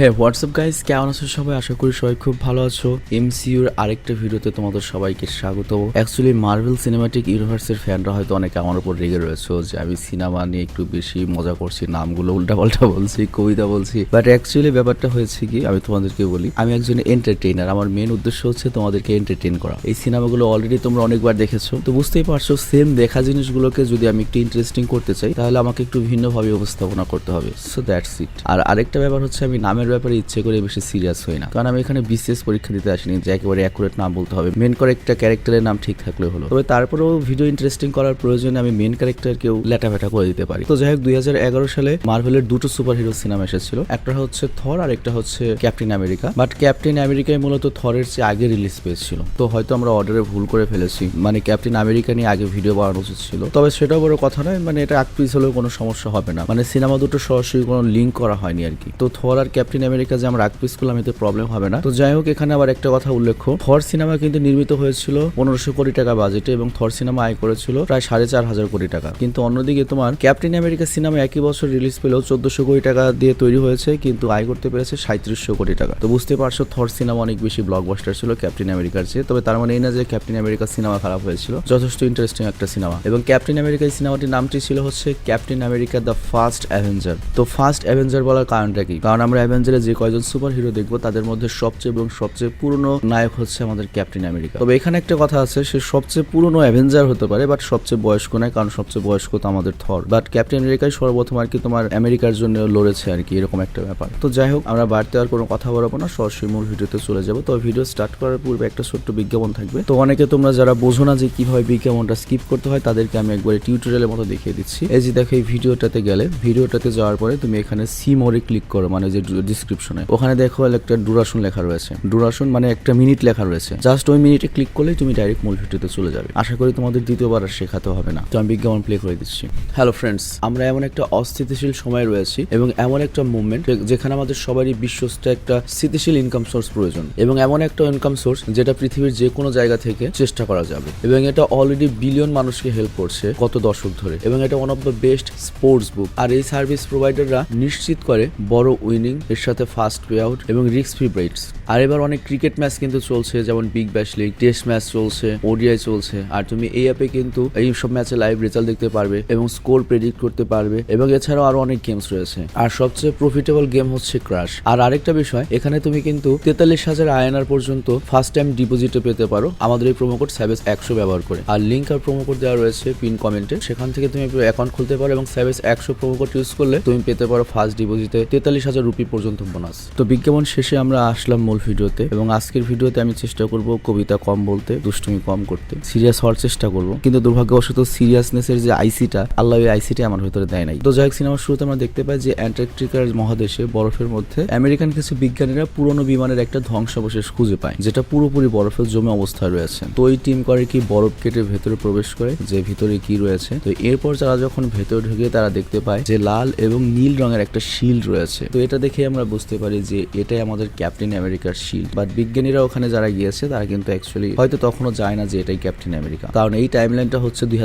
হ্যাঁ WhatsApp guys কেমন আছো সবাই? আশা করি সবাই খুব ভালো আছো। এমসিইউর আরেকটা ভিডিওতে তোমাদের সবাইকে স্বাগত অ্যাকচুয়ালি মার্ভেল সিনেমাটিক ইউনিভার্সের ফ্যানরা হয়তো অনেকে আমার উপর রেগে রয়েছে যে আমি সিনেমা নিয়ে একটু বেশি মজা করছি, নামগুলো উল্টাপাল্টা বলছি, কবিতা বলছি। বাট অ্যাকচুয়ালি ব্যাপারটা হয়েছে কি, আমি তোমাদেরকে বলি, আমি একজন এন্টারটেইনার আমার মেন উদ্দেশ্য হচ্ছে তোমাদেরকে এন্টারটেইন করা। এই সিনেমাগুলো অলরেডি তোমরা অনেকবার দেখেছ। তো বুঝতেই পারছ সেম দেখা জিনিসগুলোকে যদি আমি একটু ইন্টারেস্টিং করতে চাই, তাহলে আমাকে একটু ভিন্নভাবে উপস্থাপনা করতে হবে। সো দ্যাটস ইট আর আরেকটা ব্যাপার হচ্ছে আমি নামের ব্যাপারে ইচ্ছে করে বেশি সিরিয়াস হই না। কারণ আমি এখানে বিসিএস পরীক্ষা দিতে আসিনি যে একেবারে অ্যাকুরেট নাম বলতে হবে। মেন করে একটা ক্যারেক্টারের নাম ঠিক থাকলে হলো। তবে তারপরেও ভিডিও ইন্টারেস্টিং করার প্রয়োজনে আমি মেন ক্যারেক্টারকেও লেটা ফেটা করে দিতে পারি। তো যাই হোক দুই হাজার এগারো সালে মার্ভেলের দুটো সুপার হিরো সিনেমা এসেছিল। একটা হচ্ছে থর আর একটা হচ্ছে ক্যাপ্টেন আমেরিকা বাট ক্যাপ্টেন আমেরিকায় মূলত থরের চেয়ে আগে রিলিজ পেয়েছিল। তো হয়তো আমরা অর্ডারে ভুল করে ফেলেছি। মানে ক্যাপ্টেন আমেরিকা নিয়ে আগে ভিডিও বানানো উচিত ছিল। তবে সেটাও বড় কথা নয় মানে এটা আকপিস হলেও কোনো সমস্যা হবে না। মানে সিনেমা দুটো সরাসরি কোনো লিঙ্ক করা হয়নি আর কি। তো থর আর ক্যাপ্টেন আমেরিকা যে আমরা করলাম এতে প্রবলেম হবে না। তো যাই হোক, এখানে আবার একটা কথা উল্লেখ্য। থর সিনেমা কিন্তু নির্মিত হয়েছিল পনেরোশো কোটি টাকা বাজেটে এবং থর সিনেমা আয় করেছিল প্রায় সাড়ে চার হাজার কোটি টাকা। কিন্তু অন্যদিকে তোমার ক্যাপ্টেন আমেরিকা সিনেমা একই বছর রিলিজ পেলেও চোদ্দশো কোটি টাকা দিয়ে তৈরি হয়েছে, কিন্তু আয় করতে পেরেছে সাঁত্রিশশো কোটি টাকা। তো বুঝতে পারছ থর সিনেমা অনেক বেশি ব্লকবাস্টার ছিল ক্যাপ্টেন আমেরিকার চেয়ে। তবে তার মানে এই না যে ক্যাপ্টেন আমেরিকা সিনেমা খারাপ হয়েছিল, যথেষ্ট ইন্টারেস্টিং একটা সিনেমা এবং ক্যাপ্টেন আমেরিকা এই সিনেমাটির নামটি ছিল হচ্ছে Captain America the first avenger তো ফার্স্ট অ্যাভেঞ্জার বলার কারণটা কি? কারণ আমরা অ্যাভেঞ্জারে যে কয়জন সুপার হিরো দেখব, তাদের মধ্যে সবচেয়ে এবং সবচেয়ে পুরনো নায়ক হচ্ছে আমাদের ক্যাপ্টেন আমেরিকা। তবে এখানে একটা কথা আছে, সে সবচেয়ে পুরনো অ্যাভেঞ্জার হতে পারে, বাট সবচেয়ে বয়স্ক নয়, কারণ সবচেয়ে বয়স্ক তো আমাদের থর। বাট ক্যাপ্টেন আমেরিকাই সর্বপ্রথম আর কি তোমার আমেরিকার জন্য লড়েছে আর কি, এরকম একটা ব্যাপার। তো যাই হোক, আমরা বাড়তে আর কোনো কথা বলব না, সরাসরি মূল ভিডিওতে চলে যাব। তো ভিডিও স্টার্ট করার পূর্বে একটা ছোট্ট বিজ্ঞাপন থাকবে। তো অনেকে তোমরা যারা বোঝো না যে কীভাবে বিজ্ঞাপনটা স্কিপ করতে হয়, তাদেরকে আমি একবারে টিউটোরিয়ালের মতো দেখিয়ে দিচ্ছি। এই যে দেখো, এই ভিডিওটাতে গেলে, ভিডিওটাতে যাওয়ার পরে তুমি এখানে সি মোরে ক্লিক করো মানে যে ডিসক্রিপশনে ওখানে দেখো একটা ডুরাশন লেখা রয়েছে। ডুরাশন মানে একটা মিনিট লেখা রয়েছে। জাস্ট ওই মিনিটে ক্লিক করলেই তুমি ডাইরেক্ট মূল ভিডিওতে চলে যাবে। আশা করি তোমাদের দ্বিতীয়বার আর শেখাতে হবে না। তো আমি বিজ্ঞাপন প্লে করে দিচ্ছি। হ্যালো ফ্রেন্ডস আমরা এমন একটা অস্থিতিশীল সময় রয়েছি এবং এমন একটা মুভমেন্ট যেখানে আমাদের সবারই বিশ্বস্ত একটা স্থিতিশীল ইনকাম সোর্স প্রয়োজন। এবং এমন একটা ইনকাম সোর্স যেটা পৃথিবীর যে কোনো জায়গা থেকে চেষ্টা করা যাবে। এবং এটা অলরেডি বিলিয়ন মানুষকে হেল্প করছে কত দশক ধরে। এবং এটা one of the best sports book আর এই সার্ভিস প্রোভাইডাররা নিশ্চিত করে বড় উইনিং এর সাথে ফাস্ট পে আউট এবং রিস্ক ফ্রি ব্রেডস আর এবার অনেক ক্রিকেট ম্যাচ কিন্তু চলছে, যেমন Big Bash League test match চলছে ওডিআই চলছে। আর তুমি এই অ্যাপে কিন্তু এই সব ম্যাচে লাইভ রেজাল্ট দেখতে পারবে এবং স্কোর প্রেডিক্ট করতে পারবে এবং এছাড়াও আরও অনেক গেমস রয়েছে। আর সবচেয়ে প্রফিটেবল গেম হচ্ছে ক্রাশ আর আরেকটা বিষয়, এখানে তুমি কিন্তু তেতাল্লিশ হাজার আয়নার পর্যন্ত ফার্স্ট টাইম ডিপোজিটে পেতে পারো। আমাদের এই প্রোমো কোড স্যাভেস একশো ব্যবহার করে। আর লিঙ্ক আর প্রোমো কোড দেওয়া রয়েছে পিন কমেন্টে সেখান থেকে তুমি অ্যাকাউন্ট খুলতে পারো এবং স্যাভেস একশো প্রোমো কোড ইউজ করলে তুমি পেতে পারো ফার্স্ট ডিপোজিটে তেতাল্লিশ হাজার রুপি পর্যন্ত বোনাস। তো বিজ্ঞাপন শেষে আমরা আসলাম মূল ভিডিওতে এবং আজকের ভিডিওতে আমি চেষ্টা করব কবিতা কম বলতে, দুষ্টুমি কম করতে। সিরিয়াস হওয়ার চেষ্টা করব, কিন্তু দুর্ভাগ্যবশত সিরিয়াসনেসের যে আইসিটা, আল্লাহ ওই আইসিটা আমার ভিতরে দেয় নাই। তো যাই সিনেমার শুরুতে আমরা দেখতে পাই যে অ্যান্টার্কটিকার মহাদেশে বরফের মধ্যে আমেরিকান কিছু বিজ্ঞানীরা পুরনো বিমানের একটা ধ্বংসাবশেষ খুঁজে পায়, যেটা পুরোপুরি বরফের জমে অবস্থায় রয়েছে। তো ওই টিম করে কি বরফ কেটে ভেতরে প্রবেশ করে, যে ভিতরে কি রয়েছে। তো এরপর যারা যখন ভেতরে ঢুকে তারা দেখতে পায় যে লাল এবং নীল রঙের একটা শিল্ড রয়েছে। তো এটা দেখে আমরা বুঝতে পারি যে এটাই আমাদের ক্যাপ্টেন আমেরিকার শিল্ড বাট বিজ্ঞানীরা ওখানে যারা গিয়েছে, তারা কিন্তু অ্যাকচুয়ালি হয়তো তখনও যায় না যে এটাই ক্যাপ্টেন আমেরিকা কারণ এই টাইমলাইনটা হচ্ছে দুই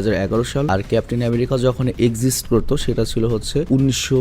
সাল, আর ক্যাপ্টেন আমেরিকা যখন এক্সিস্ট করতো, সেটা ছিল হচ্ছে উনিশশো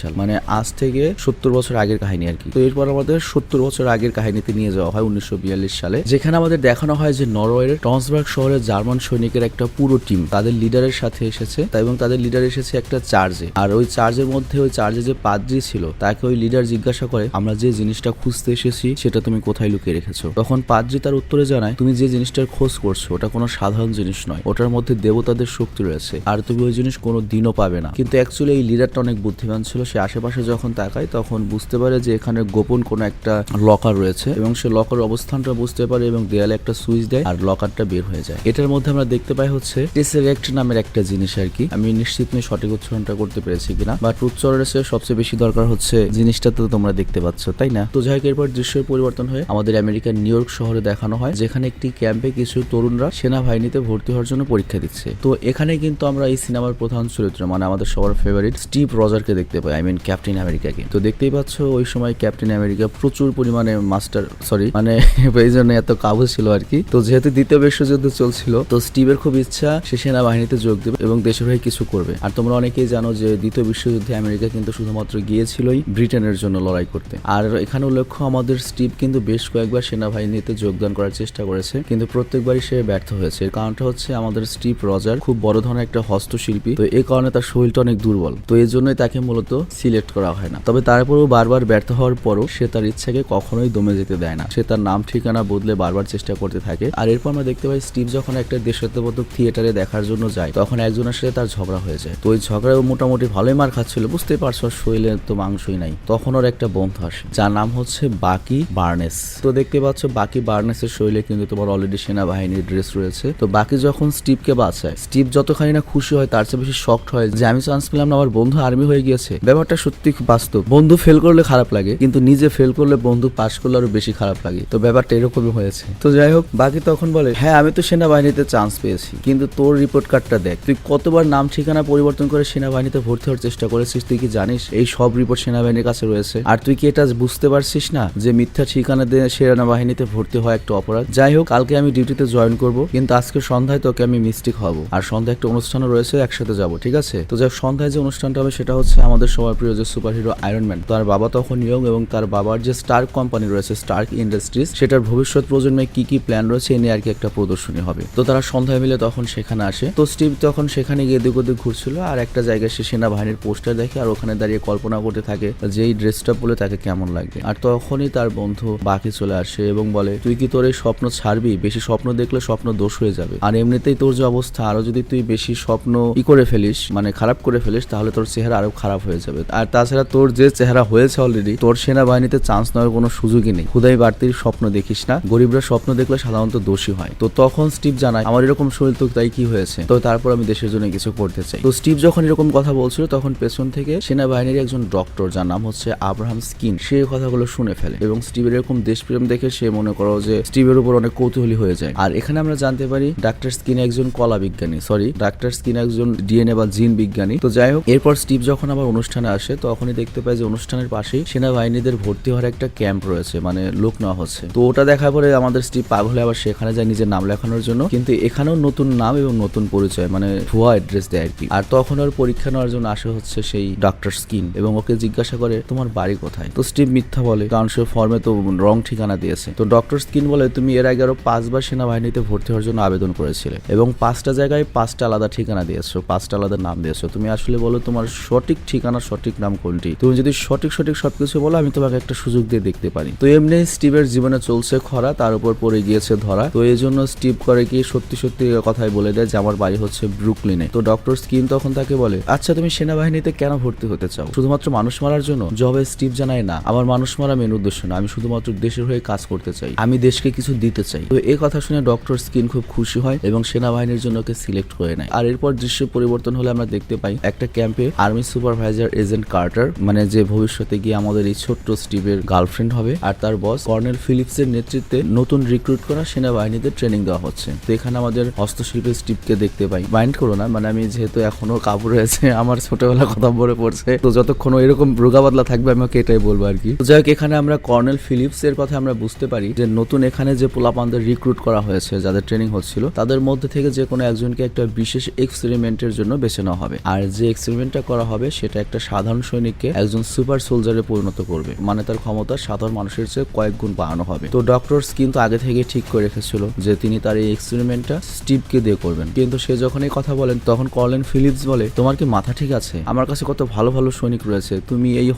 সাল। মানে আজ থেকে সত্তর বছর আগের কাহিনী আর কি। তো এরপর আমাদের সত্তর বছর আগের কাহিনীতে নিয়ে যাওয়া হয় উনিশশো বিয়াল্লিশ সালে। যেখানে আমাদের দেখানো হয় যে নরওয়ের টন্সবার্গ শহরে জার্মান সৈনিকের একটা পুরো টিম তাদের লিডারের সাথে এসেছে। এবং তাদের লিডার এসেছে একটা চার্জে আর ওই চার্জের মধ্যে ওই চার্জে যে পাদ্রি ছিল, তাকে ওই লিডার জিজ্ঞাসা করে, আমরা যে জিনিসটা খুঁজতে এসেছি, সেটা তুমি কোথায় লুকিয়ে রেখেছো? তখন পাদ্রি তার উত্তরে জানায়, তুমি যে জিনিসটার খোঁজ করছ, ওটা কোনো সাধারণ জিনিস নয়। ওটার মধ্যে দেবতাদের শক্তি রয়েছে, আর তুমি ওই জিনিস কোনো দিনও পাবে না। কিন্তু অ্যাকচুয়ালি এই লিডারটা অনেক বুদ্ধিমান ছিল। সে আশেপাশে যখন তাকায়, তখন বুঝতে পারে যে এখানে গোপন কোনো একটা লকার রয়েছে এবং সে লকার অবস্থানটা বুঝতে পারে এবং দেয়ালে একটা সুইচ দেয় আর লকারটা বের হয়ে যায়। এটার মধ্যে আমরা দেখতে পাই হচ্ছে টেসেরেক্ট নামের একটা জিনিস আর কি। আমি নিশ্চিত নই সঠিক উচ্চারণটা করতে পেরেছি কিনা বাট উচ্চারণের চেয়ে সবচেয়ে বেশি দরকার হচ্ছে জিনিসটা তো তোমরা দেখতে পাচ্ছ তাই না? তো যাই এরপর দৃশ্যের পরিবর্তন হয়ে আমাদের আমেরিকার নিউ ইয়র্ক শহরে দেখানো হয় যেখানে একটি ক্যাম্পে কিছু তরুণরা সেনাবাহিনীতে ভর্তি হওয়ার জন্য পরীক্ষা দিচ্ছে। তো এখানে কিন্তু আমরা এই সিনেমার প্রধান চরিত্র মানে আমাদের সবার ফেভারিট স্টিভ রজারকে দেখতে পাই আই মিন ক্যাপ্টেন আমেরিকাকে। তো দেখতেই পাচ্ছ ওই সময় ক্যাপ্টেন আমেরিকা প্রচুর পরিমাণে মাস্টার সরি মানে এই জন্য এত কাবু ছিল আর কি। তো যেহেতু দ্বিতীয় বিশ্বযুদ্ধ চলছিল তো স্টিভের খুব ইচ্ছা সে সেনাবাহিনীতে যোগ দেবে এবং দেশের হয়ে কিছু করবে। আর তোমরা অনেকেই জানো যে দ্বিতীয় বিশ্বযুদ্ধে আমেরিকা কিন্তু শুধুমাত্র গিয়েছিলই ব্রিটেনের জন্য জন্য লড়াই করতে। আর এখানে উল্লেখ্য আমাদের স্টিভ কিন্তু বেশ কয়েকবার সেনাবাহিনীতে যোগদান করার চেষ্টা করেছে, কিন্তু প্রত্যেকবারই সে ব্যর্থ হয়েছে। কারণটা হচ্ছে আমাদের স্টিভ রজার খুব বড় ধরনের একটা হস্তশিল্পী, তো এই কারণে তার শরীরটা অনেক দুর্বল। তো এই জন্যই তাকে মূলত সিলেক্ট করা হয় না। তবে তারপরেও বারবার ব্যর্থ হওয়ার পরও সে তার ইচ্ছাকে কখনোই দমে যেতে দেয় না। সে তার নাম, ঠিকানা বদলে বারবার চেষ্টা করতে থাকে। আর এরপর আমরা দেখতে পাই স্টিভ যখন একটা দেশাত্মবোধক থিয়েটারে দেখার জন্য যায়, তখন একজনের সাথে তার ঝগড়া হয়ে যায়। তো ওই ঝগড়ায় ও মোটামুটি ভালোই মার খাচ্ছিল, বুঝতেই পারছ, শরীরে তো মাংসই নাই। তখন ওর একটা বন্ধু আসে, যার নাম হচ্ছে বাকি বার্নেস। তো দেখতে পাচ্ছ, বাকি বার্নেসের শরীরে কিন্তু তোমার অলরেডি সেনাবাহিনীর ড্রেস রয়েছে। তো বাকি যখন স্টিভকে বাঁচায়, স্টিভ যতখানি না খুশি হয়, তার চেয়ে বেশি শক্ট হয় যে, আমি চান্স পেলাম না, আমার বন্ধু আর্মি হয়ে গিয়েছে। ব্যাপারটা সত্যি বাস্তব। বন্ধু ফেল করলে খারাপ লাগে, কিন্তু নিজে ফেল করলে বন্ধু পাশ করলে আরও বেশি খারাপ লাগে। তো ব্যাপারটা এরকমই হয়েছে। তো যাই হোক, বাকি তখন বলে হ্যাঁ আমি তো সেনাবাহিনীতে চান্স পেয়েছি, কিন্তু তোর রিপোর্ট কার্ডটা দেখ। তুই কতবার নাম ঠিকানা পরিবর্তন করে সেনাবাহিনীতে ভর্তি হওয়ার চেষ্টা করেছিস, তুই কি জানিস? এই সব রিপোর্ট সেনাবাহিনীর কাছে রয়েছে। আর তুই কি এটা বুঝতে পারছিস না যে মিথ্যা ঠিকানা দিয়ে সেনাবাহিনীতে ভর্তি হওয়া একটা অপরাধ? যাই হোক, কালকে আমি ডিউটিতে জয়েন করব, কিন্তু আজকে সন্ধ্যায় তোকে আমি মিস্টেক হব। আর সন্ধ্যায় একটা অনুষ্ঠানও রয়েছে, একসাথে যাব, ঠিক আছে? তো যাই সন্ধ্যায় যে অনুষ্ঠানটা হবে সেটা হচ্ছে আমাদের সবার প্রিয় যে সুপার হিরো আয়রন ম্যান। তার বাবা তখন ইয়ং এবং তার বাবার যে স্টার্ক কোম্পানি রয়েছে, স্টার্ক ইন্ডাস্ট্রিজ, সেটার ভবিষ্যৎ প্রজন্মে কি কি প্ল্যান রয়েছে এ নিয়ে আর কি একটা প্রদর্শনী হবে। তো তারা সন্ধ্যায় মিলে তখন সেখানে আসে। তো স্টিভ তখন সেখানে গিয়ে ওদিক ঘুরছিল, আর একটা জায়গায় সে সেনাবাহিনীর পোস্টার দেখে, আর ওখানে দাঁড়িয়ে কল্পনা করতে থাকে যে এই ড্রেসটা পরে তাকে কেমন লাগবে? আর তখনই তার বন্ধু বাকি চলে আসে এবং বলে, তুই কি তোর এই স্বপ্ন ছাড়বি? বেশি স্বপ্ন দেখলে স্বপ্ন দোষ হয়ে যাবে। আর এমনিতেই তোর যে অবস্থা, আরও যদি তুই বেশি স্বপ্ন ই করে ফেলিস মানে খারাপ করে ফেলিস, তাহলে তোর চেহারা আরও খারাপ হয়ে যাবে। আর তাছাড়া তোর যে চেহারা হয়েছে অলরেডি তোর সেনাবাহিনীতে চান্স নেওয়ার কোনো সুযোগই নেই। খুদাই বাড়তির স্বপ্ন দেখিস না। গরিবরা স্বপ্ন দেখলে সাধারণত দোষী হয়। তো তখন স্টিভ জানায়, আমার এরকম শরীর তো তাই কি হয়েছে? তো তারপর আমি দেশের জন্য কিছু করতে চাই। তো স্টিভ যখন এরকম কথা বলছিল, তখন পেছন থেকে সেনাবাহিনীর একজন ডক্টর যার নাম হচ্ছে আব্রাহাম স্কিন, সে কথাগুলো শুনে ফেলে। এবং স্টিভের এরকম দেশপ্রেম দেখে সে মনে করো যে স্টিভের উপর অনেক কৌতূহলী হয়ে যায়। আর এখানে আমরা জানতে পারি, ডাক্তার স্কিন একজন কলা বিজ্ঞানী সরি ডাক্তার স্কিন একজন ডিএনএ বা জিন বিজ্ঞানী। তো যাই হোক, এরপর স্টিভ যখন আবার অনুষ্ঠানে আসে, তখনই দেখতে পাই যে অনুষ্ঠানের পাশেই সেনাবাহিনীদের ভর্তি হওয়ার একটা ক্যাম্প রয়েছে মানে লোক নেওয়া হচ্ছে। তো ওটা দেখার পরে আমাদের স্টিভ পাগল আবার সেখানে যায় নিজের নাম লেখানোর জন্য। কিন্তু এখানেও নতুন নাম এবং নতুন পরিচয় মানে ভুয়া অ্যাড্রেস দেয় আর কি। আর তখন ওর পরীক্ষা নেওয়ার জন্য আসে হচ্ছে সেই ডাক্তার স্কিন এবং ওকে জিজ্ঞাসা করে, তোমার বাড়ি কোথায়? তো স্টিভ মিথ্যা বলে, কারণ সে ফর্মে তো রং ঠিকানা দিয়েছে। তো ডক্টর স্কিন বলে, তুমি এর আগে আরও পাঁচবার সেনাবাহিনীতে ভর্তি হওয়ার জন্য আবেদন করেছিলে এবং পাঁচটা জায়গায় পাঁচটা আলাদা ঠিকানা দিয়েছ, পাঁচটা আলাদা নাম দিয়েছ। তুমি আসলে বলো, তোমার সঠিক ঠিকানা, সঠিক নাম কোনটি? তুমি যদি সঠিক সঠিক সবকিছু বলো, আমি তোমাকে একটা সুযোগ দিয়ে দেখতে পারি। তো এমনি স্টিভের জীবনে চলছে খরা, তার উপর পড়ে গিয়েছে ধরা। তো এই জন্য স্টিভ করে কি সত্যি সত্যি কথাই বলে দেয় যে, আমার বাড়ি হচ্ছে ব্রুকলিনে তো ডক্টর স্কিন তখন তাকে বলে আচ্ছা তুমি সেনাবাহিনীতে কেন ভর্তি হতে চাও? শুধুমাত্র মানুষ মারার জন্য? জবে স্টিভ জানায়, না, আমার মানুষ মারা মেন উদ্দেশ্য না, আমি শুধুমাত্র দেশের হয়ে কাজ করতে চাই, আমি দেশকে কিছু দিতে চাই। তো এই কথা শুনে ডক্টর স্কিন খুব খুশি হয় এবং সেনাবাহিনীর জন্য ওকে সিলেক্ট করে নেয়। আর এরপর দৃশ্য পরিবর্তন হলে আমরা দেখতে পাই একটা ক্যাম্পে আর্মি সুপারভাইজার এজেন্ট কার্টার মানে যে ভবিষ্যতে গিয়ে আমাদের এই ছোট্ট স্টিভের গার্লফ্রেন্ড হবে, আর তার বস কর্নেল ফিলিপস এর নেতৃত্বে নতুন রিক্রুট করা সেনাবাহিনীতে ট্রেনিং দেওয়া হচ্ছে। তো এখানে আমাদের হস্তশিল্পের স্টিভকে দেখতে পাই। মাইন্ড করো না মানে আমি যেহেতু এখনও কাপড় রয়েছে, আমার ছোটবেলা কথা মনে পড়ছে। তো যতক্ষণ এরকম রোগা বাদলা থাকবে আমি ওকে এটাই বলব আর কি। যাই হোক, এখানে আমরা কর্নেল ফিলিপস এর কথা আমরা বুঝতে পারি যে নতুন এখানে যে পোলাপানদের রিক্রুট করা হয়েছে, যাদের ট্রেনিং হচ্ছিল, তাদের মধ্যে থেকে যে কোনো একজনকে একটা বিশেষ এক্সপেরিমেন্টের জন্য বেছে নেওয়া হবে। আর যে এক্সপেরিমেন্টটা করা হবে, সেটা একটা সাধারণ সৈনিককে একজন সুপার সোলজারে পরিণত করবে। মানে তার ক্ষমতা সাধারণ মানুষের চেয়ে কয়েক গুণ বাড়ানো হবে। তো ডক্টর কিন্তু আগে থেকে ঠিক করে রেখেছিল যে তিনি তার এই এক্সপেরিমেন্টটা স্টিভকে দিয়ে করবেন। কিন্তু সে যখন এই কথা বলেন, তখন কর্নেল ফিলিপস বলে, তোমার কি মাথা ঠিক আছে? আমার কাছে কত ভালো ভালো সৈনিক রয়েছে। তুমি এই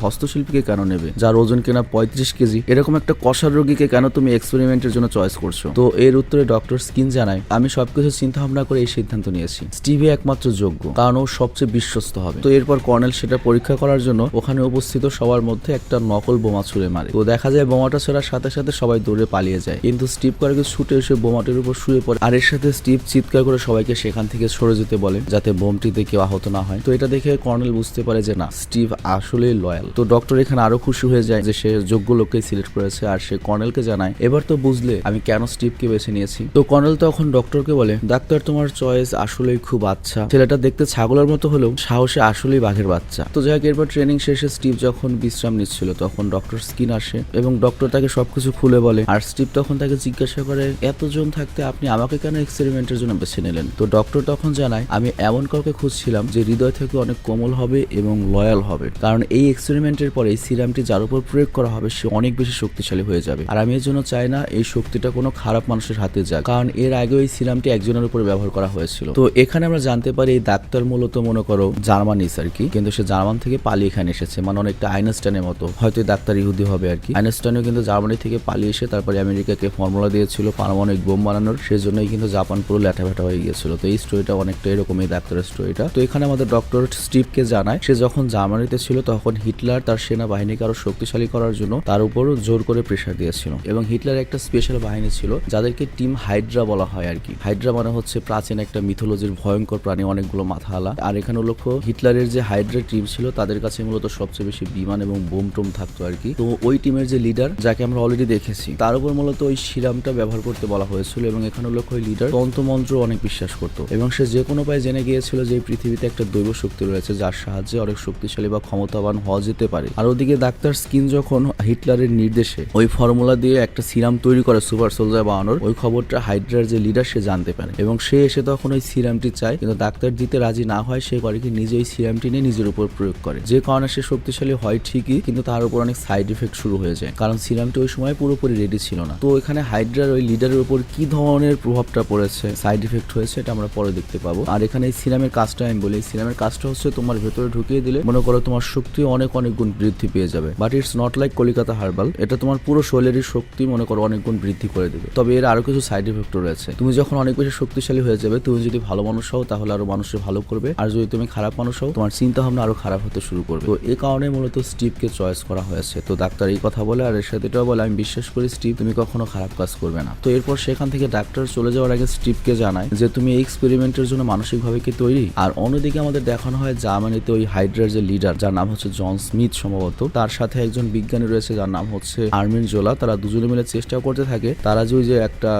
হস্তশিল্পীকে কেন নেবে? যার ওজন কেনা পঁয়ত্রিশ কেজি, এরকম একটা কষার রোগীকে কেন তুমি এক্সপেরিমেন্টের জন্য চয়েস করছ? তো এর উত্তরে ডক্টর স্কিন জানায়, আমি সবকিছু চিন্তা ভাবনা করে এই সিদ্ধান্ত নিয়েছি। স্টিভে একমাত্র যোগ্য, কারণ ও সবচেয়ে বিশ্বস্ত হবে। তো এরপর কর্নেল সেটা পরীক্ষা করার জন্য ওখানে উপস্থিত সবার মধ্যে একটা নকল বোমা ছুড়ে মারে। তো দেখা যায় বোমাটা ছোড়ার সাথে সাথে সবাই দৌড়ে পালিয়ে যায়। কিন্তু স্টিভ কারকে ছুটে এসে বোমাটির উপর শুয়ে পড়ে। আর এর সাথে স্টিভ চিৎকার করে সবাইকে সেখান থেকে সরে যেতে বলে, যাতে বোমটিতে কেউ আহত না হয়। তো এটা দেখে কর্নেল বুঝতে পারে যে, না, স্টিভ আসলেই লয়াল তো ডক্টর এখানে আরও খুশি হয়ে যায় যে সে যোগ্য লোককে সিলেক্ট করেছে আর সে কর্নেলকে জানায়। এবার তো বুঝলে আমি কেন স্টিভকে বেছে নিয়েছি? তো কর্নেল তখন ডক্টরকে বলে, ডাক্তার, তোমার চয়েস আসলেই খুব আচ্ছা। ছেলেটা দেখতে ছাগলের মতো হলেও সাহসে আসলেই বাঘের বাচ্চা। তো যাই এরপর ট্রেনিং শেষে স্টিভ যখন বিশ্রাম নিচ্ছিল, তখন ডক্টর স্কিন আসে এবং ডক্টর তাকে সবকিছু খুলে বলে, আর স্টিভ তখন তাকে জিজ্ঞাসা করে, এতজন থাকতে আপনি আমাকে কেন এক্সপেরিমেন্টের জন্য বেছে নিলেন? তো ডক্টর তখন জানায়, আমি এমন কাউকে খুঁজছিলাম যে হৃদয় থেকে অনেক কোমল হবে এবং লয়াল হবে। কারণ এই এক্সপেরিমেন্টের পরে এই সিরামটি যার উপর প্রয়োগ করা হবে, সে অনেক বেশি শক্তিশালী হয়ে যাবে। আর আমি এর জন্য চাই না এই শক্তিটা কোনো খারাপ মানুষের হাতে যাক, কারণ এর আগেও এই সিরামটি একজনের উপর ব্যবহার করা হয়েছিল। তো এখানে আমরা জানতে পারি এই ডাক্তার মূলত মনে করো জার্মানিস আর কি, কিন্তু সে জার্মান থেকে পালিয়ে এখানে এসেছে মানে অনেকটা আইনস্টাইনের মতো। হয়তো ডাক্তার ইহুদি হবে আর কি। আইনস্টাইনও কিন্তু জার্মানি থেকে পালিয়ে এসে তারপরে আমেরিকাকে ফর্মুলা দিয়েছিল, পারমাণবিক বোম বানানোর। সেজন্যই কিন্তু জাপান পুরো ল্যাঠা ভ্যাটা হয়ে গিয়েছিল। তো এই স্টোরিটা অনেকটা এরকম এই ডাক্তারের স্টোরিটা। তো এখানে আমাদের ডক্টর স্টিভকে জানায়, সে যখন জার্মানিতে ছিল, তখন হিটলার তার সেনাবাহিনীকে আরও শক্তিশালী করার জন্য তার উপর জোর করে প্রেশার দিয়েছিল। এবং হিটলার একটা স্পেশাল বাহিনী ছিল, যাদেরকে টিম হাইড্রা বলা হয় আর কি। হাইড্রা মানে হচ্ছে প্রাচীন একটা মিথোলজির ভয়ঙ্কর প্রাণী, অনেকগুলো মাথা আলা আর এখানে লক্ষ্য, হিটলারের যে হাইড্রা টিম ছিল, তাদের কাছে মূলত সবচেয়ে বেশি বিমান এবং বোম টোম থাকতো আর কি। তো ওই টিমের যে লিডার যাকে আমরা অলরেডি দেখেছি, তার উপর মূলত ওই সিরামটা ব্যবহার করতে বলা হয়েছিল এবং এখানে লক্ষ্য, ওই লিডার তন্ত্রমন্ত্র অনেক বিশ্বাস করতো। এবং সে যে কোনো উপায়ে জেনে গিয়েছিল যে পৃথিবীতে একটা দৈব শক্তি রয়েছে, যার সাহায্যে অনেক শক্তিশালী বা ক্ষমতাবান হওয়া যেতে পারে। আর ওদিকে ডাক্তার স্কিন যখন হিটলারের নির্দেশে ওই ফর্মুলা দিয়ে একটা সিরাম তৈরি করে সুপার সোলজার বানানোর, ওই খবরটা হাইড্রার যে লিডার সে জানতে পারে। এবং সে এসে তখন ওই সিরামটি চায়, কিন্তু ডাক্তার দিতে রাজি না হয়, সে করে কি নিজে ওই সিরামটি নিয়ে নিজের উপর প্রয়োগ করে। যে কারণে সে শক্তিশালী হয় ঠিকই, কিন্তু তার উপর অনেক সাইড ইফেক্ট শুরু হয়ে যায়, কারণ সিরামটি ওই সময় পুরোপুরি রেডি ছিল না। তো এখানে হাইড্রার ওই লিডারের উপর কি ধরনের প্রভাবটা পড়েছে সাইড ইফেক্ট হয়েছে, এটা আমরা পরে দেখতে পাবো। আর এখানে এই সিরামের কাজটা আমি বলি সিরামের কাজটা হচ্ছে তোমার ভেতরে ঢুকিয়ে দিলে মনে করো তোমার শক্তি অনেক অনেক গুণ বৃদ্ধি পেয়ে যাবে। But it's not like Calcutta herbal এটা তোমার পুরো শরীরের শক্তি মনে করো অনেক গুণ বৃদ্ধি করে দেবে। তবে এর আরও কিছু সাইড ইফেক্ট রয়েছে। তুমি যখন অনেক বেশি শক্তিশালী হয়ে যাবে, তুমি যদি ভালো মানুষ হও, তাহলে আরও মানুষের ভালো করবে। আর যদি তুমি খারাপ মানুষ হও, তোমার চিন্তা ভাবনা আরও খারাপ হতে শুরু করবে। তো এই কারণে মূলত স্টিভকে চয়েস করা হয়েছে। তো ডাক্তার এই কথা বলে, আর এর সাথে এটাও বলে, আমি বিশ্বাস করি স্টিভ তুমি কখনো খারাপ কাজ করবে না। তো এরপর সেখান থেকে ডাক্তার চলে যাওয়ার আগে স্টিভকে জানায় যে, তুমি এই এক্সপেরিমেন্টের জন্য মানসিকভাবে কি তৈরি? আর অন্যদিকে আমাদের দেখানো হয় জার্মানিতে ওই হাইড্রার যে লিডার যার নাম হচ্ছে জন স্মিথ সম্ভবত। তার সাথে একজন বিজ্ঞানী রয়েছে যার নাম হচ্ছে আর্মিন জোলা। তারা দুজনে মিলে চেষ্টা করতে থাকে। তারা যে ওই যে একটা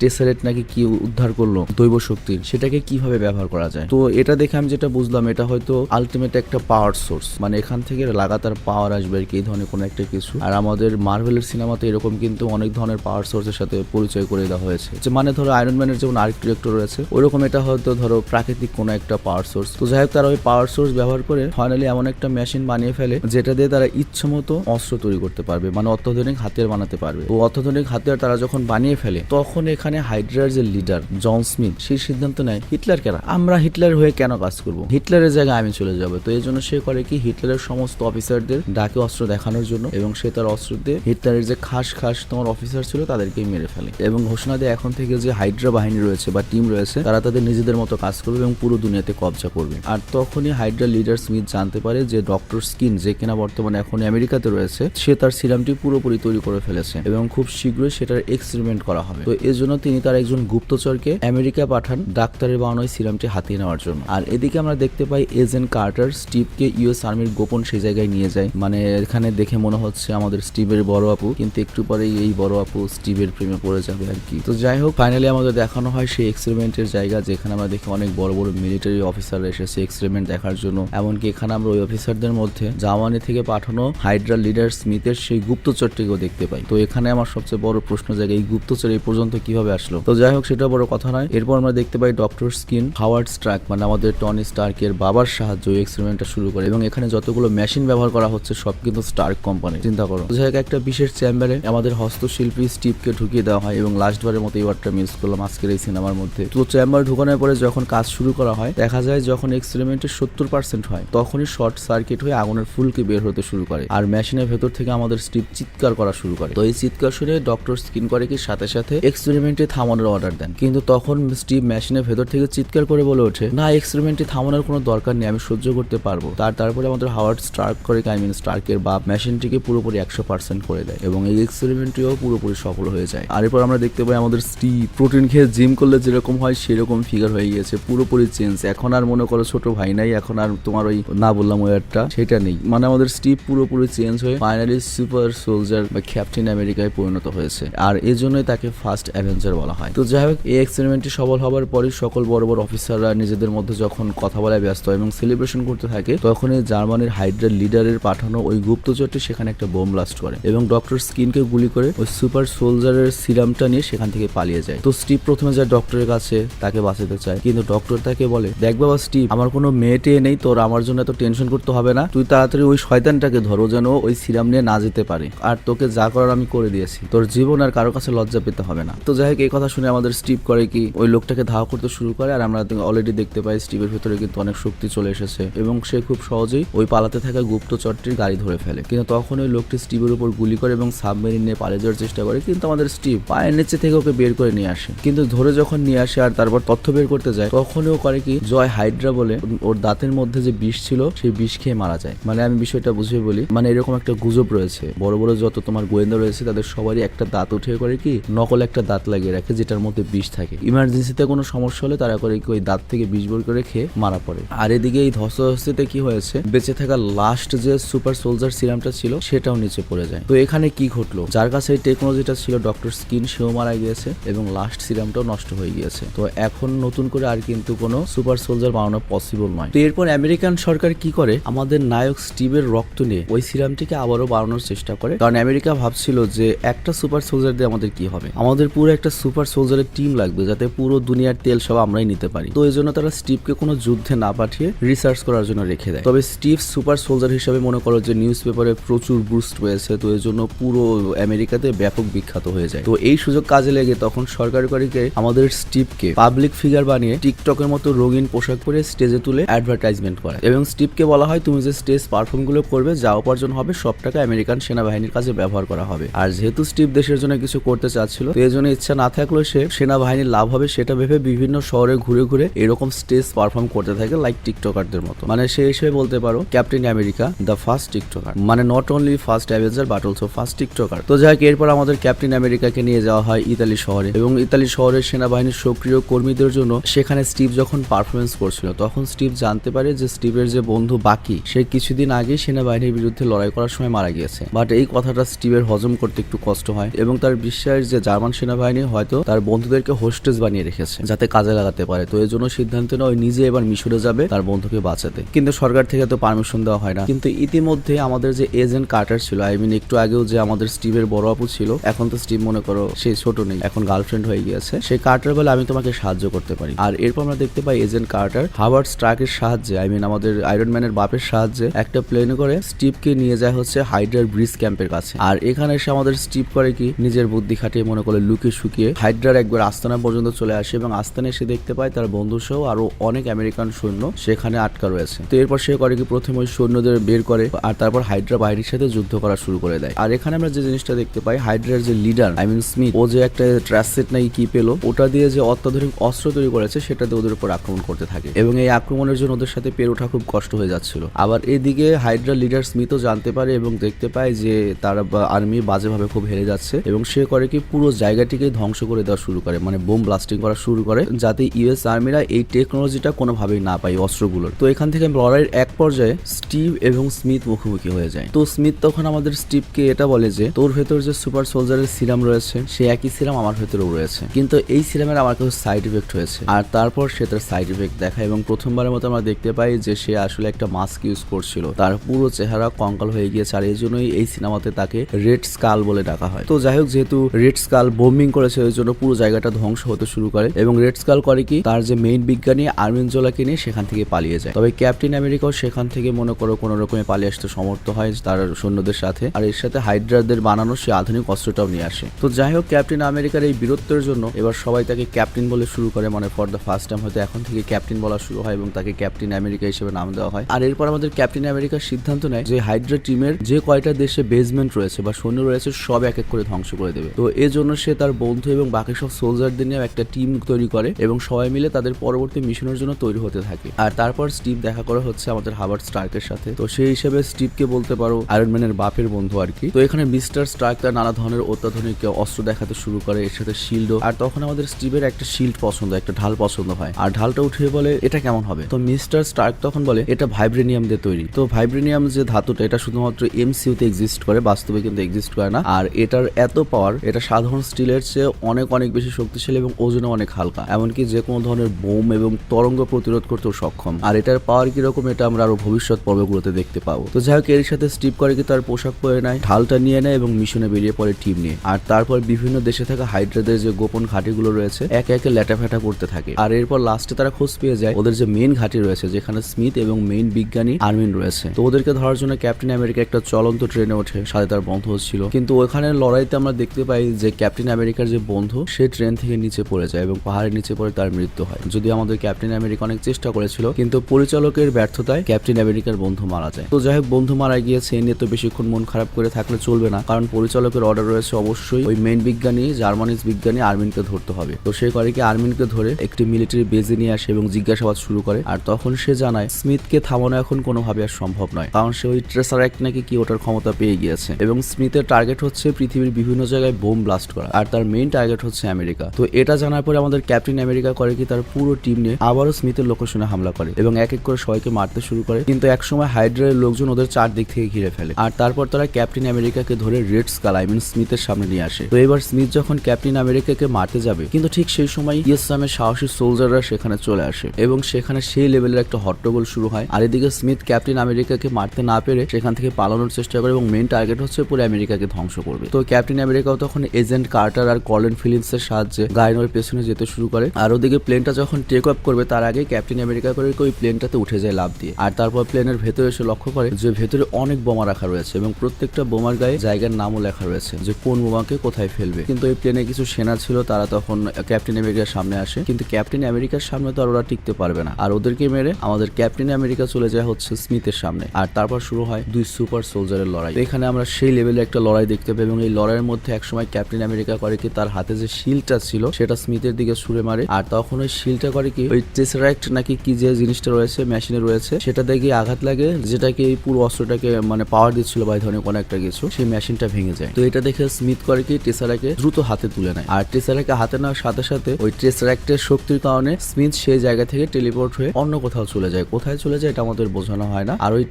টেসারেট নাকি কি উদ্ধার করল দৈব শক্তির সেটাকে কীভাবে ব্যবহার করা যায়? তো এটা দেখে আমি যেটা বুঝলাম, এটা হয়তো আলটিমেট একটা পাওয়ার সোর্স মানে এখান থেকে লাগাতার পাওয়ার আসবে আর কি, এই ধরনের কোনো একটা কিছু। আর আমাদের মার্ভেলের সিনেমাতে এরকম কিন্তু অনেক ধরনের পাওয়ার সোর্সের সাথে পরিচয় করে দেওয়া হয়েছে। যে মানে ধরো আয়রন ম্যানের যেমন আরেক ডিরেক্টর রয়েছে ওইরকম এটা হয়তো ধরো প্রাকৃতিক কোনো একটা পাওয়ার সোর্স তো যাই হোক, তারা ওই পাওয়ার সোর্স ব্যবহার করে ফাইনালি এমন একটা মেশিন বানিয়ে ফেলে, যেটা তারা ইচ্ছে মতো অস্ত্র তৈরি করতে পারবে মানে অত্যাধুনিক হাতিয়ার বানাতে পারবে। ও অত্যাধুনিক হাতিয়ার তারা যখন বানিয়ে ফেলে, তখন এখানে হাইড্রার যে লিডার, জন স্মিথ সেই সিদ্ধান্ত নেয়, হিটলার কেন আমরা হিটলার হয়ে কেন কাজ করব? হিটলারের জায়গায় আমি চলে যাব। তো এই জন্য সে করে কি, হিটলারের সমস্ত অফিসারদের ডাকে অস্ত্র দেখানোর জন্য এবং সে তার অস্ত্র দিয়ে হিটলারের যে খাস খাস তোমার অফিসার ছিল তাদেরকে মেরে ফেলে। এবং ঘোষণা দেয়, এখন থেকে যে হাইড্রা বাহিনী রয়েছে বা টিম রয়েছে, তারা তাদের নিজেদের মতো কাজ করবে এবং পুরো দুনিয়াতে কবজা করবে। আর তখনই হাইড্রা লিডার স্মিথ জানতে পারে যে ডক্টর স্কিন যে কিনা বর্তমানে এখন আমেরিকাতে রয়েছে, সে তার সিরামটি পুরোপুরি তৈরি করে ফেলেছে এবং খুব শীঘ্রই সেটার এক্সপেরিমেন্ট করা হবে। তো এর জন্য তিনি তার একজন গুপ্তচরকে আমেরিকা পাঠান ডাক্তারের বানানো সিরামটি হাতিয়ে নেওয়ার জন্য। আর এদিকে আমরা দেখতে পাই এজেন্ট কার্টার স্টিভকে ইউএস আর্মির গোপন সেই জায়গায় নিয়ে যায়। মানে এখানে দেখে মনে হচ্ছে আমাদের স্টিভের বড় আপু, কিন্তু একটু পরেই এই বড় আপু স্টিভের প্রেমে পড়ে যাবে আর কি। তো যাই হোক ফাইনালি আমাদের দেখানো হয় সেই এক্সপেরিমেন্টের জায়গা, যেখানে আমরা দেখি অনেক বড় বড় মিলিটারি অফিসার এসেছে এক্সপেরিমেন্ট দেখার জন্য। এমনকি এখানে আমরা ওই অফিসারদের মধ্যে জার্মানি থেকে পাঠানো হাইড্রা লিডার স্মিথের সেই গুপ্তচরটিকেও দেখতে পাই। তো এখানে আমার সবচেয়ে বড় প্রশ্ন জায়গা এই গুপ্তচর এই পর্যন্ত কীভাবে আসলো? তো যাই হোক, সেটা বড় কথা নয়। এরপর আমরা দেখতে পাই ডক্টর স্কিন হাওয়ার্ড স্ট্রাক মানে আমাদের টনি স্টার্কের বাবার সাহায্য এক্সপেরিমেন্টটা শুরু করে এবং এখানে যতগুলো মেশিন ব্যবহার করা হচ্ছে, সব কিন্তু স্টার্ক কোম্পানি চিন্তা করো। যাই হোক, একটা বিশেষ চেম্বারে আমাদের হস্তশিল্পী স্টিভকে ঢুকিয়ে দেওয়া হয় এবং লাস্ট লাস্টবারের মতো এই ওয়ার্ডটা মিস করলাম আজকের এই সিনেমার মধ্যে। তো চেম্বার ঢুকানোর পরে যখন কাজ শুরু করা হয়, দেখা যায় যখন এক্সপেরিমেন্টের সত্তর পার্সেন্ট হয়, তখনই শর্ট সার্কিট হয়ে আগুনের ফুলকে বের হতে শুরু করে। আর মেশিনের ভেতর থেকে আমাদের স্টিভ চিৎকার করা শুরু করে। তো এই চিৎকার শুনে ডক্টর স্কিন করে কি সাথে সাথে এক্সপেরিমেন্টে থামানোর অর্ডার দেন। কিন্তু তখন স্টিভ মেশিনের ভেতর থেকে চিৎকার করে বলে ওঠে, না, এক্সপেরিমেন্টে থামানোর কোনো দরকার নেই, আমি সহ্য করতে পারব। তার তারপরে আমাদের হাওয়ার্ড স্টার্ক করে আই মিন স্টার্কের বাপ মেশিনটিকে পুরোপুরি একশো পার্সেন্ট করে দেয় এবং এই এক্সপেরিমেন্টটিও পুরোপুরি সফল হয়ে যায়। আর এরপর আমরা দেখতে পাই আমাদের স্টিভ প্রোটিন খেয়ে জিম করলে যেরকম হয়, সেরকম ফিগার হয়ে গিয়েছে, পুরোপুরি চেঞ্জ এখন আর মনে করো ছোট ভাই নাই, এখন আর তোমার ওই, না বললাম ওয়ারটা সেটা নেই। মানে আমাদের স্টিভ পুরোপুরি চেঞ্জ হয়ে ফাইনালি সুপার সোলজার বা ক্যাপ্টেন আমেরিকায় পরিণত হয়েছে। আর এই জন্যই তাকে ফার্স্ট অ্যাভেঞ্জার বলা হয়। তো যাই হোক, এই এক্সপেরিমেন্টটি সফল হওয়ার পরই সকল বড় বড় অফিসাররা নিজেদের মধ্যে যখন কথা বলায় ব্যস্ত এবং সেলিব্রেশন করতে থাকে, তখনই জার্মানির হাইড্রার লিডারের পাঠানো ওই গুপ্তচরটি সেখানে একটা বোম ব্লাস্ট করে এবং ডক্টর স্কিনকে গুলি করে ওই সুপার সোলজারের সিরামটা নিয়ে সেখান থেকে পালিয়ে যায়। তো স্টিভ প্রথমে যায় ডক্টরের কাছে, তাকে বাঁচাতে চায়। কিন্তু ডক্টর তাকে বলে, দেখ বাবা স্টিভ আমার কোনো মেয়ে টেয়ে নেই, তোর আমার জন্য এত টেনশন করতে হবে না। তুই তাড়াতাড়ি ওই শয়তান শয়তানটাকে ধরো যেন ওই সিরাম নিয়ে না যেতে পারে। আর তোকে যা করার আমি করে দিয়েছি। তোর জীবন আর কারও কাছে লজ্জা পেতে হবে না। তো যাই হোক, এই কথা শুনে আমাদের স্টিভ করে কি, ওই লোকটাকে ধাওয়া করতে শুরু করে, আর আমরা অলরেডি দেখতে পাই স্টিভের ভিতরে কিন্তু অনেক শক্তি চলে এসেছে। এবং সে খুব সহজেই ওই পালাতে থাকা গুপ্তচরটির গাড়ি ধরে ফেলে। কিন্তু তখন ওই লোকটি স্টিভের উপর গুলি করে এবং সাবমেরিন নিয়ে পালিয়ে যাওয়ার চেষ্টা করে, কিন্তু আমাদের স্টিভ পায়ের নিচে থেকে ওকে বের করে নিয়ে আসে। কিন্তু ধরে যখন নিয়ে আসে আর তারপর তথ্য বের করতে যায়, তখন ও করে কি, জয় হাইড্রা বলে, ওর দাঁতের মধ্যে যে বিষ ছিল, সেই বিষ খেয়ে মারা যায়। মানে আমি বিষয়টা বুঝিয়ে বলি মানে এরকম একটা গুজব রয়েছে। বড় বড় যত তোমার গোয়েন্দা রয়েছে, তাদের সবারই একটা দাঁত উঠে করে কি, নকল একটা দাঁত লাগিয়ে রাখে, যেটার মধ্যে বিষ থাকে। ইমার্জেন্সিতে কোনো সমস্যা হলে তারা করে কি, ওই দাঁত থেকে বিষ বের করে খেয়ে মারা পড়ে। আর এদিকে এই ধস্তাধস্তিতে কি হয়েছে, বেঁচে থাকা লাস্ট যে সুপার সোলজার সিরামটা ছিল, সেটাও নিচে পড়ে যায়। তো এখানে কি ঘটলো? যার কাছে এই টেকনোলজিটা ছিল ডক্টর স্কিন সেও মারা গিয়েছে এবং লাস্ট সিরামটাও নষ্ট হয়ে গিয়েছে। তো এখন নতুন করে আর কিন্তু কোনো সুপার সোলজার বানানো পসিবল নয়। তো এরপর আমেরিকান সরকার কি করে? আমাদের নায়ক স্টিভের রক্ত নিয়ে ওই সিরামটিকে আবারও বানানোর চেষ্টা করে। কারণ আমেরিকা ভাবছিল যে একটা সুপার সোলজার দিয়ে আমাদের কি হবে? আমাদের পুরো একটা সুপার সোলজারের টিম লাগবে যাতে পুরো দুনিয়ার তেল সব আমরাই নিতে পারি। তো এই জন্য তারা স্টিভকে কোনো যুদ্ধে না পাঠিয়ে রিসার্চ করার জন্য রেখে দেয়। তবে স্টিভ সুপার সোলজার হিসেবে মনে করো যে নিউজ পেপারে প্রচুর বুস্ট রয়েছে, তো এই জন্য পুরো আমেরিকাতে ব্যাপক বিখ্যাত হয়ে যায়। তো এই সুযোগ কাজে লেগে তখন সরকারিকে আমাদের স্টিভকে পাবলিক ফিগার বানিয়ে টিকটকের মতো রঙিন পোশাক পরে স্টেজে তুলে অ্যাডভার্টাইজমেন্ট করে। এবং স্টিভকে বলা হয়, তুমি যে স্টেজ পারফর্মগুলো করবে যা উপার্জন হবে সব টাকা আমেরিকান সেনাবাহিনীর কাছে ব্যবহার করা হবে। আর যেহেতু স্টিভ দেশের জন্য কিছু করতে চাচ্ছিল তো এই জন্য ইচ্ছা না থাকলেও সে সেনাবাহিনীর লাভ হবে সেটা ভেবে বিভিন্ন শহরে ঘুরে ঘুরে এরকম স্টেজ পারফর্ম করতে থাকে লাইক টিকটকারদের মতো। মানে সে হিসেবে বলতে পারো captain America the first TikToker. মানে not only first avenger but also first TikToker. তো যাই হোক, এরপর আমাদের ক্যাপ্টেন আমেরিকাকে নিয়ে যাওয়া হয় ইতালি শহরে। এবং ইতালি শহরের সেনাবাহিনীর সক্রিয় কর্মীদের জন্য সেখানে স্টিভ যখন পারফরমেন্স করছিল তখন স্টিভ জানতে পারে যে স্টিভের যে বন্ধু বাকি সে কিছুদিন আগে সেনাবাহিনীর বিরুদ্ধে লড়াই করার সময় মারা গিয়েছে। বাট এই কথাটা স্টিভের হজম করতে একটু কষ্ট হয় এবং তার বিশ্বাস যে জার্মান সেনাবাহিনী হয়তো তার বন্ধুদেরকে হোস্টেজ বানিয়ে রেখেছে, যাতে কাজে লাগাতে পারে। তো এই জন্য সিদ্ধান্ত নেয় নিজে এবার মিশরে যাবে তার বন্ধুকে বাঁচাতে। কিন্তু সরকার থেকে তো পারমিশন দেওয়া হয় না। কিন্তু ইতিমধ্যে আমাদের যে এজেন্ট কার্টার ছিল আই মিন একটু আগেও যে আমাদের স্টিভের বড় আপু ছিল, এখন তো স্টিভ মনে করো সে ছোট নেই, এখন গার্লফ্রেন্ড হয়ে গিয়েছে। সেই কার্টার বলে, আমি তোমাকে সাহায্য করতে পারি। আর এরপর আমরা দেখতে পাই এজেন্ট কার্টার হাওয়ার্ড স্ট্রাকের সাহায্যে আই মিন আমাদের আয়রন ম্যানের বাপের সাহায্যে একটা প্লেনে করে স্টিভকে নিয়ে যায় হচ্ছে হাইড্রার ব্রিজ ক্যাম্পের কাছে। আর এখানে এসে আমাদের স্টিভ করে কি? নিজের বুদ্ধি খাটিয়ে মনে করে লুকিয়ে শুকিয়ে হাইড্রার একবার আস্তানা পর্যন্ত চলে আসে এবং আস্তানে এসে দেখতে পায় তার বন্ধু সহ আরও অনেক আমেরিকান সৈন্য সেখানে আটকা রয়েছে। তো এরপর সে করে কি? প্রথমে ওই সৈন্যদের বের করে আর তারপর হাইড্রা বাহিনীর সাথে যুদ্ধ করা শুরু করে দেয়। আর এখানে আমরা যে জিনিসটা দেখতে পাই হাইড্রার যে লিডার আই মিন স্মিথ ও যে একটা ট্রাসেট নাকি কি পেল, ওটা দিয়ে যে অত্যাধুনিক অস্ত্র তৈরি করেছে সেটা দিয়ে ওদের উপর আক্রমণ করতে থাকে। এবং এই আক্রমণের জন্য ওদের সাথে পেরে ওঠা খুব কষ্ট হয়ে যাচ্ছিল। আবার এদিকে হাইড্রা লিডার স্মিথও জানতে পারে এবং দেখতে পায় যে তারা আর্মি বাজেভাবে খুব হেরে যাচ্ছে এবং সে করে কি পুরো জায়গাটিকে ধ্বংস করে দেওয়া শুরু করে মানে বোম ব্লাস্টিং করা শুরু করে যাতে ইউএস আর্মিরা এই টেকনোলজিটা কোনোভাবেই না পায় অস্ত্রগুলোর। তো এখান থেকে লড়াইয়ের এক পর্যায়ে স্টিভ এবং স্মিথ মুখোমুখি হয়ে যায়। তো স্মিথ তখন আমাদের স্টিভকে এটা বলে যে, তোর ভেতর যে সুপার সোলজারের সিরাম রয়েছে, সে একই সিরাম আমার ভেতরেও রয়েছে। কিন্তু এই সিরামের আমার কাছে সাইড ইফেক্ট হয়েছে। আর তারপর সে তার সাইড ইফেক্ট দেখায় এবং প্রথমবারের মতো আমরা দেখতে পাই যে সে আসলে একটা মাস্ক ইউজ করছিল। তার পুরো চেহারা কঙ্কাল হয়ে গিয়েছে আর এই জন্যই এই সিনেমাতে তাকে রেড স্কাল বলে ডাকা হয়। তো যাই হোক যেহেতু রেড স্কাল বোমিং করেছে, ওই জন্য পুরো জায়গাটা ধ্বংস হতে শুরু করে এবং রেড স্কাল করে কি? তার যে মেইন বিজ্ঞানী আর্মিন জোলাকে নিয়ে সেখান থেকে পালিয়ে যায়। তবে ক্যাপ্টেন আমেরিকাও সেখান থেকে মনে করো কোনো রকমে পালিয়ে আসতে সমর্থ হয় তার সৈন্যদের সাথে। আর এর সাথে হাইড্রাদের বানানো সে আধুনিক অস্ত্রটাও নিয়ে আসে। তো যাই হোক ক্যাপ্টেন আমেরিকার এই বীরত্বের জন্য এবার সবাই তাকে ক্যাপ্টেন বলে শুরু করে মানে ফর দ্য ফার্স্ট টাইম হয়তো এখন থেকে ক্যাপ্টেন বলা শুরু হয় এবং তাকে ক্যাপ্টেন আমেরিকা হিসেবে নাম দেওয়া হয়। আর এরপর আমাদের ক্যাপ্টেন আমেরিকার সিদ্ধান্ত নেয় যে হাইড্রা টিমের যে কয়টা দেশে বেসমেন্ট রয়েছে বা সৈন্য রয়েছে সব এক এক করে ধ্বংস করে দেবে। তো এর জন্য সে তার বন্ধু এবং বাকি সব সোলজারদের নিয়ে একটা টিম তৈরি করে এবং সবাই মিলে তাদের পরবর্তী মিশনের জন্য তৈরি হতে থাকে। আর তারপর স্টিভ দেখা করা হচ্ছে আমাদের হাবার্ড স্টার্কের সাথে। তো সেই হিসেবে স্টিভকে বলতে পারো আয়রন ম্যানের বাপের বন্ধু আর কি। তো এখানে মিস্টার স্টার্ক তার নানা ধরনের অত্যাধুনিক অস্ত্র দেখাতে শুরু করে, এর সাথে শিল্ডও আর তখন আমাদের স্টিভের একটা শিল্ড পছন্দ, একটা ঢাল পছন্দ হয়। আর ঢালটা উঠিয়ে বলে, এটা কেমন হবে? তো মিস্টার স্টার্ক তখন বলে, এটা ভাইব্রেনিয়াম দিয়ে তৈরি। তো ভাইব্রেনিয়াম যে ধাতুটা, এটা শুধুমাত্র এমসিউতে এক্সিস্ট করে, বাস্তবে কিন্তু এক্সিস্ট করে না। আর এটার এত পাওয়ার এটা সাধারণ স্টিলের চেয়ে অনেক অনেক বেশি শক্তিশালী এবং ওজনে অনেক হালকা। এমনকি যে কোনো ধরনের বোম এবং তরঙ্গ প্রতিরোধ করতেও সক্ষম। আর এটার পাওয়ার কীরকম, এটা আমরা আরও ভবিষ্যৎ পর্বগুলোতে দেখতে পাবো। তো যাই হোক এর সাথে স্টিপ করে কি তার পোশাক পরে নেয়, ঢালটা নিয়ে নেয় এবং মিশনে বেরিয়ে পড়ে টিম নিয়ে। আর তারপর বিভিন্ন দেশে থাকা হাইড্রাদের যে গোপন ঘাটিগুলো রয়েছে, একে একে ল্যাটাফ্যাটা করতে থাকে। আর এরপর লাস্টে তারা খোঁজ পেয়ে যায়, ওদের যে মেন ঘাটি রয়েছে, যেখানে স্মিথ এবং মেইন বিজ্ঞানী আর্মিন রয়েছে। তো ওদেরকে ধরার জন্য ক্যাপ্টেন আমেরিকা একটা চলন্ত ট্রেনে ওঠে, সাথে তার বন্ধু ছিল। কিন্তু ওখানে লড়াইতে আমরা দেখতে পাই যে ক্যাপ্টেন আমেরিকার যে বন্ধু, সে ট্রেন থেকে নিচে পড়ে যায় এবং পাহাড়ের নিচে পড়ে তার মৃত্যু হয়। যদি আমাদের ক্যাপ্টেন আমেরিকা অনেক চেষ্টা করেছিল, কিন্তু পরিচালকের ব্যর্থতায় ক্যাপ্টেন আমেরিকার বন্ধু মারা যায়। তো যাই হোক বন্ধু মারা গিয়েছে, এ নিয়ে তো বেশিক্ষণ মন খারাপ করে থাকলে চলবে না, কারণ পরিচালকের অর্ডার রয়েছে অবশ্যই ওই মেইন বিজ্ঞানী জার্মানিজ বিজ্ঞানী আর্মিনকে ধরতে হবে। তো সে করে কি আর্মিনকে ধরে একটি মিলিটারি বেজে নিয়ে আসে এবং জিজ্ঞাসাবাদ শুরু করে। আর তখন সে জানায়, স্মিথকে থামানো এখন কোনোভাবে আর সম্ভব নয়। সে ওই ট্রেসার এক নাকি কি ওটার ক্ষমতা পেয়ে গিয়েছে। এবং স্মিথের টার্গেট হচ্ছে পৃথিবীর বিভিন্ন জায়গায় বোম ব্লাস্ট করা। আর তার মেইন টার্গেট হচ্ছে আমেরিকা। তো এটা জানার পরে আমাদের ক্যাপ্টেন আমেরিকা করে কি তার পুরো টিম নিয়ে আবারও স্মিথের লোকেশনে হামলা করে এবং এক এক করে সবাইকে মারতে শুরু করে। কিন্তু একসময় হাইড্রের লোকজন ওদের চারদিক থেকে ঘিরে ফেলে। আর তারপর তারা ক্যাপ্টেন আমেরিকাকে ধরে রেড স্কাল আই মিন স্মিথের সামনে নিয়ে আসে। তো এবার স্মিথ যখন ক্যাপ্টেন আমেরিকাকে মারতে যাবে, কিন্তু ঠিক সেই সময় ইয়েসামের সাহসী সোলজাররা সেখানে চলে আসে। এবং সেখানে সেই লেভেলের একটা হট্টগোল শুরু হয়। আর এদিকে স্মিথ ক্যাপ্টেন আমেরিকাকে মারতে না পেরে সেখান থেকে পালানোর চেষ্টা করে এবং মেন টার্গেট হচ্ছে পুরো আমেরিকাকে ধ্বংস করবে। তো ক্যাপ্টেন আমেরিকাও তখন এজেন্ট কার্টার আর কলেন ফিলিপস এর সাহায্যে গায়নোর পেছনে যেতে শুরু করে। আর ওদিকে প্লেনটা যখন টেক আপ করবে, তার আগে ক্যাপ্টেন আমেরিকা করে ওই প্লেনটাতে উঠে যায় লাভ দিয়ে। আর তারপর প্লেনের ভেতরে এসে লক্ষ্য করে যে ভেতরে অনেক বোমা রাখা রয়েছে এবং প্রত্যেকটা বোমার গায়ে জায়গার নামও লেখা রয়েছে যে কোন বোমাকে কোথায় ফেলবে। কিন্তু এই প্লেনে কিছু সেনা ছিল, তারা তখন ক্যাপ্টেন আমেরিকার সামনে আসে। কিন্তু ক্যাপ্টেন আমেরিকার সামনে তো আর ওরা টিকতে পারবে না। আর ওদেরকে মেরে আমাদের ক্যাপ্টেন আমেরিকা চলে যায় হচ্ছে স্মিথের সামনে। আর তারপর শুরু হয় দুই সুপার সোলজারের লড়াই। এখানে আমরা সেই লেভেলে একটা লড়াই দেখতে পাই এবং এই লড়াইয়ের মধ্যে একসময় ক্যাপ্টেন আমেরিকা করে কি তার হাতে যে শিলটা ছিল, সেটা স্মিথের দিকে ছুড়ে মারে। আর তখন ওই শিলটা করে কি ওই টেসরাইট নাকি কি যে জিনিসটা রয়েছে, মেশিনে রয়েছে, সেটা দিয়ে আঘাত লাগে যেটাকে এই পুরো অস্ত্রটাকে মানে পাওয়ার দিচ্ছিল বা ধরনের কোনো একটা কিছু, সেই মেশিনটা ভেঙে যায়। তো এটা দেখে স্মিথ করে কি টেসারাকে দ্রুত হাতে তুলে নেয়। আর টেসারাকে হাতে নেওয়ার সাথে সাথে ওই টেসারাক্টের শক্তির কারণে স্মিথ সেই জায়গা থেকে টেলিপোর্ট হয়ে অন্য কোথাও চলে যায়। কোথায় চলে যায় এটা আমাদের বোঝানো হয় না। আর ওই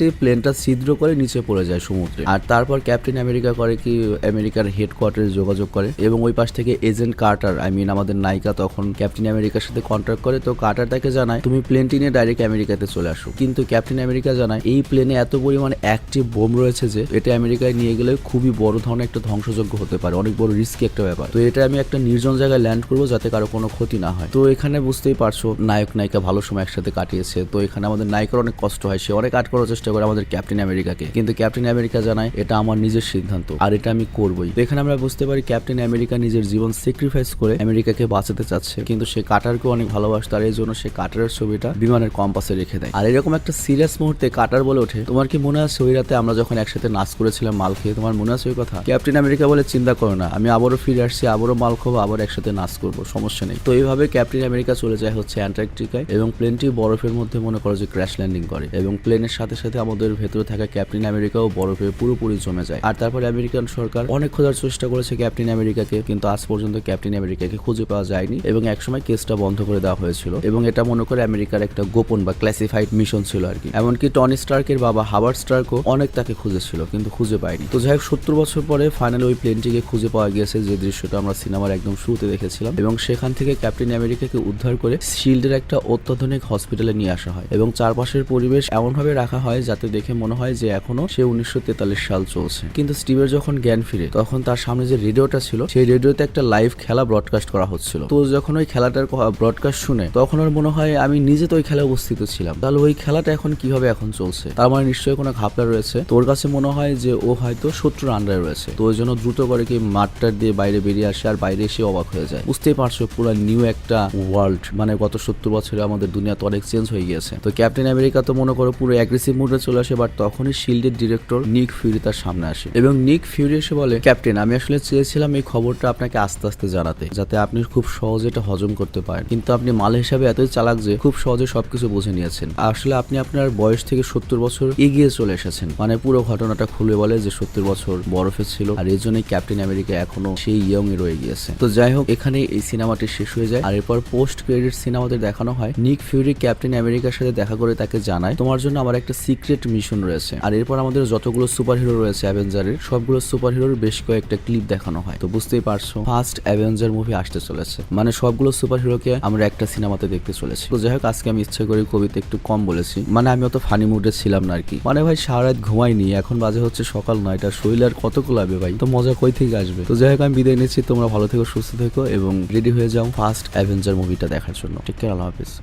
টেসারাটি প্লেনটা ছিদ্র করে নিচে পড়ে যায় সমুদ্রে। আর তারপর ক্যাপ্টেন আমেরিকা করে কি আমেরিকার হেডকোয়ার্টারে যোগাযোগ করে। এবং ওই পাশ থেকে এজেন্ট কার্টার আই মিন আমাদের নায়িকা তখন ক্যাপ্টেন আমেরিকার সাথে কন্ট্যাক্ট করে। তো কার্টার তাকে জানায়, তুমি প্লেনটি নিয়ে ডাইরেক্ট আমেরিকাতে চলে আসো। কিন্তু ক্যাপ্টেন আমেরিকা জানায়, এই প্লেনে এত পরিমাণে অ্যাক্টিভ বোম রয়েছে যে, এটা আমেরিকায় নিয়ে গেলে খুবই বড় ধরনের একটা ধ্বংসযোগ্য হতে পারে। অনেক বড় রিস্কি একটা ব্যাপার। তো এটা আমি একটা নির্জন জায়গায় ল্যান্ড করব যাতে কারও কোনো ক্ষতি না হয়। তো এখানে বুঝতেই পারছ নায়ক নায়িকা ভালো সময় একসাথে কাটিয়েছে। তো এখানে আমাদের নায়িকার অনেক কষ্ট হয়। সে অনেক আট চেষ্টা করে আমাদের ক্যাপ্টেন আমেরিকাকে। কিন্তু ক্যাপ্টেন আমেরিকা জানায়, এটা আমার নিজের সিদ্ধান্ত আর এটা আমি করবই। এখানে আমরা বুঝতে পারি ক্যাপ্টেন আমেরিকা নিজের জীবন স্যাক্রিফাইস করে আমেরিকাকে বাঁচাতে চাচ্ছে। কিন্তু সে কাটারকে অনেক ভালোবাসতো আর এই জন্য সে কাটারের ছবিটা বিমানের কম্পাসে রেখে দেয়। আর এরকম একটা সিরিয়াস মুহূর্তে কাটার বলে ওঠে, তোমার কি মনে আছে ওই রাতে আমরা যখন একসাথে নাচ করেছিলাম মাল খেয়ে, তোমার মনে আছে ওই কথা? ক্যাপ্টেন আমেরিকা বলে, চিন্তা করো না, আমি আবারও ফিরে আসছি, আবারও মাল খাব, আবার একসাথে নাচ করব, সমস্যা নেই। তো এইভাবে ক্যাপ্টেন আমেরিকা চলে যায় হচ্ছে অ্যান্টার্কটিকায় এবং প্লেনটি বরফের মধ্যে মনে করো যে ক্র্যাশ ল্যান্ডিং করে এবং প্লেনের সাথে সাথে আমাদের ভেতরে থাকা ক্যাপ্টেন আমেরিকাও বরফে পুরোপুরি জমে যায়। আর তারপরে আমেরিকান সরকার অনেক খোঁজার চেষ্টা করেছে ক্যাপ্টেন আমেরিকাকে, কিন্তু আজ পর্যন্ত ক্যাপ্টেন আমেরিকাকে খুঁজে পাওয়া যায়নি এবং একসময় কেসটা বন্ধ করে দেওয়া হয়েছিল এবং এটা মনে করে আমেরিকার একটা গোপন বা ক্লাসিফাইড মিশন ছিল আর কি। এমনকি টনি স্টার্কের বাবা হাবার্ড স্টার্কও অনেক তাকে খুঁজেছিল, কিন্তু খুঁজে পায়নি। তো যাই হোক, সত্তর বছর পরে ফাইনালি ওই প্লেনটিকে খুঁজে পাওয়া গিয়েছে যে দৃশ্যটা আমরা সিনেমার একদম শুরুতে দেখেছিলাম এবং সেখান থেকে ক্যাপ্টেন আমেরিকাকে উদ্ধার করে শিল্ডের একটা অত্যাধুনিক হসপিটালে নিয়ে আসা হয় এবং চারপাশের পরিবেশ এমনভাবে রাখা হয় যাতে দেখে মনে হয় যে এখনও সে উনিশশো তেতাল্লিশ সাল চলছে। কিন্তু স্টিভের যখন জ্ঞান ফিরে, তখন তার সামনে যে রেডিওটা ছিল, সেই রেডিওতে একটা লাইভ খেলা ব্রডকাস্ট করা হচ্ছিল। তো যখন ওই খেলাটার ব্রডকাস্ট শুনে, তখন ওর মনে হয়, আমি নিজে তো ওই খেলায় উপস্থিত ছিলাম। তাহলে ওই খেলাটা এখন কীভাবে এখন চলছে? তার মানে নিশ্চয়ই কোনো ঘাপলা রয়েছে। তোর কাছে মনে হয় যে ও হয়তো শত্রুর আন্ডারে রয়েছে। তো ওই জন্য দ্রুত করে কি মাঠটার দিয়ে বাইরে বেরিয়ে আসে, আর বাইরে এসে অবাক হয়ে যায়। বুঝতেই পারছ, পুরো নিউ একটা ওয়ার্ল্ড মানে গত সত্তর বছরে আমাদের দুনিয়া তো অনেক চেঞ্জ হয়ে গিয়েছে। তো ক্যাপ্টেন আমেরিকা তো মনে করো পুরো অ্যাগ্রেসিভ চলে আসে বাট তখনই শিল্ডের ডিরেক্টর নিক ফিউরি তার সামনে আসে। এবং নিক ফিউরি এসে বলে, ক্যাপ্টেন, আমি আসলে চেয়েছিলাম এই খবরটা আপনাকে আস্তে আস্তে জানাতে, যাতে আপনি খুব সহজে এটা হজম করতে পারেন। কিন্তু আপনি মাল হিসাবে এতই চালাক যে খুব সহজে সবকিছু বুঝে নিয়েছেন। আসলে আপনি আপনার বয়স থেকে সত্তর বছর এগিয়ে চলে এসেছেন। মানে পুরো ঘটনাটা খুলে বলে যে সত্তর বছর বরফে ছিল, আর এই জন্যই ক্যাপ্টেন আমেরিকা এখনও সেই ইয়ং এ রয়ে গিয়েছে। তো যাই হোক, এখানে এই সিনেমাটি শেষ হয়ে যায়। আর এরপর পোস্ট ক্রেডিট সিনেমাতে দেখানো হয়, নিক ফিউরি ক্যাপ্টেন আমেরিকার সাথে দেখা করে তাকে জানায়, তোমার জন্য আমার একটা সিক্রেট মিশন রয়েছে। আর এরপর আমাদের যতগুলো সুপার হিরো রয়েছে অ্যাভেঞ্জারের, সবগুলো সুপার হিরোর বেশ কয়েকটা ক্লিপ দেখানো হয়। তো বুঝতেই পারছ, ফার্স্ট অ্যাভেঞ্জার মুভি আসতে চলেছে। মানে সবগুলো সুপার হিরোকে আমরা একটা সিনেমাতে দেখতে চলেছি। তো যাই হোক, আজকে আমি ইচ্ছা করে কবিতা একটু কম বলেছি। মানে আমি অত ফানি মুডে ছিলাম না আর কি। মানে ভাই সারা রাত ঘুমাইনি, এখন বাজে হচ্ছে সকাল নয়টা। শরীর আর কত কুলাবে ভাই? তো মজা কই থেকে আসবে? তো যাই হোক, আমি বিদায় নিচ্ছি। তোমরা ভালো থেকো, সুস্থ থেকো এবং রেডি হয়ে যাও ফার্স্ট অ্যাভেঞ্জার মুভিটা দেখার জন্য। ঠিক আছে আল্লাহ হাফিজ।